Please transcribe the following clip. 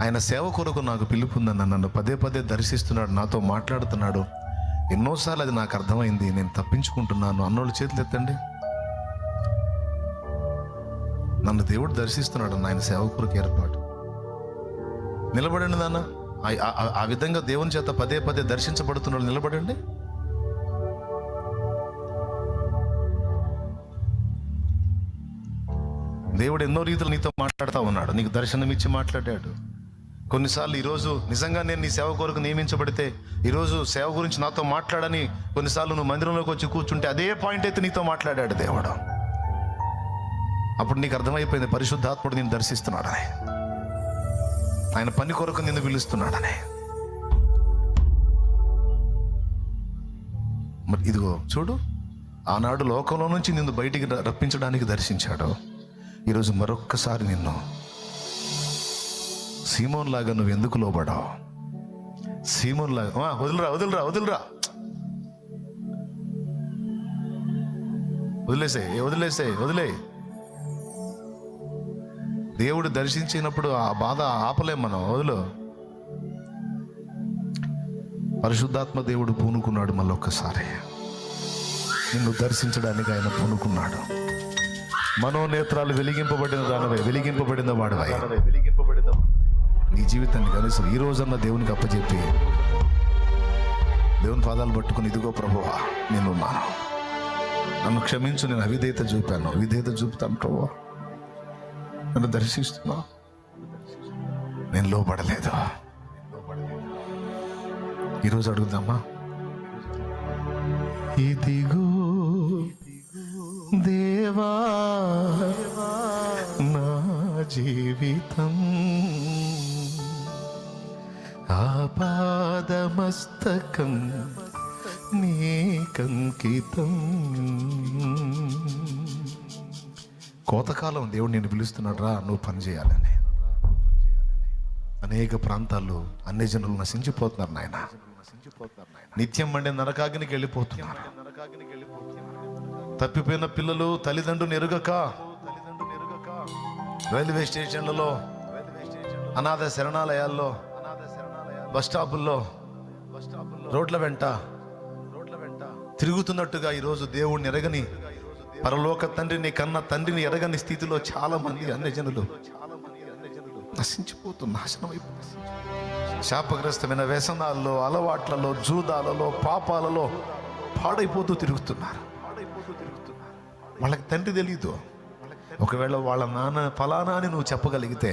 ఆయన సేవ కొరకు నాకు పిలుపు నన్ను పదే పదే దర్శిస్తున్నాడు నాతో మాట్లాడుతున్నాడు. ఎన్నోసార్లు అది నాకు అర్థమైంది. నేను తప్పించుకుంటున్నాను. అన్నోళ్ళు చేతులు ఎత్తండి. నన్ను దేవుడు దర్శిస్తున్నాడు ఆయన సేవ కొరకు ఏర్పాటు. నిలబడండి నాన్న. ఆ- ఆ విధంగా దేవుని చేత పదే పదే దర్శించబడుతున్నాడు నిలబడండి. దేవుడు ఎన్నో రీతులు నీతో మాట్లాడుతూ ఉన్నాడు. నీకు దర్శనం ఇచ్చి మాట్లాడాడు. కొన్నిసార్లు ఈరోజు నిజంగా నేను నీ సేవ కొరకు నియమించబడితే ఈరోజు సేవ గురించి నాతో మాట్లాడని కొన్నిసార్లు నువ్వు మందిరంలోకి వచ్చి కూర్చుంటే అదే పాయింట్ అయితే నీతో మాట్లాడాడు దేవుడు. అప్పుడు నీకు అర్థమైపోయింది పరిశుద్ధాత్ముడు నేను దర్శిస్తున్నాడని. ఆయన పని కొరకు నిన్ను పిలుస్తున్నాడని. మరి ఇదిగో చూడు ఆనాడు లోకంలో నుంచి నిన్ను బయటికి రప్పించడానికి దర్శించాడు. ఈరోజు మరొక్కసారి నిన్ను సీమోన్ లాగా నువ్వు ఎందుకు లోబడావు? సీమోన్ లాగా వదిలిరా వదిలిరా వదిలిరా. వదిలేసే వదిలేసే వదిలే. దేవుడు దర్శించినప్పుడు ఆ బాధ ఆపలేం మనం వదులు. పరిశుద్ధాత్మ దేవుడు పూనుకున్నాడు మళ్ళొక్కసారి. నిన్ను దర్శించడానికి ఆయన పూనుకున్నాడు. మనోనేత్రాలు వెలిగింపబడిన దానివై వెలిగింపబడిన వాడివై. వెలిగింపు నీ జీవితాన్ని కనీసం ఈ రోజన్న దేవునికి అప్పచెప్పి దేవుని పాదాలు పట్టుకుని ఇదిగో ప్రభువా నేనున్నాను నన్ను క్షమించు నేను అవిధేయత చూపాను. విధేయత చూపుతాను ప్రభువా. నన్ను దర్శిస్తున్నా నేను లోపడలేదు ఈరోజు అడుగుదామా? ఇదిగో దేవా నా జీవితం ఆపాదమస్తకం నీకంకితం. కోతకాలం దేవుడు నేను పిలుస్తున్నాడు రా నువ్వు పని చేయాలని. అనేక ప్రాంతాల్లో అన్ని జనులు నశించిపోతున్నారు నాయన. నిత్యం మండే నరకాగ్నికి వెళ్ళిపోతున్నారు. తప్పిపోయిన పిల్లలు తల్లిదండ్రులు ఎరుగక. రైల్వే స్టేషన్లలో అనాథ శరణాలయాల్లో బస్ స్టాపుల్లో రోడ్ల వెంట రోడ్ల వెంట తిరుగుతున్నట్టుగా ఈరోజు దేవుణ్ణి ఎరగని పరలోక తండ్రిని కన్న తండ్రిని ఎరగని స్థితిలో చాలా మంది అన్ని జనులు నశించిపోతూ నాశనం శాపగ్రస్తమైన వ్యసనాల్లో అలవాట్లలో జూదాలలో పాపాలలో పాడైపోతూ తిరుగుతున్నారు. వాళ్ళకి తండ్రి తెలియదు ఒకవేళ వాళ్ళ నాన్న ఫలానా అని నువ్వు చెప్పగలిగితే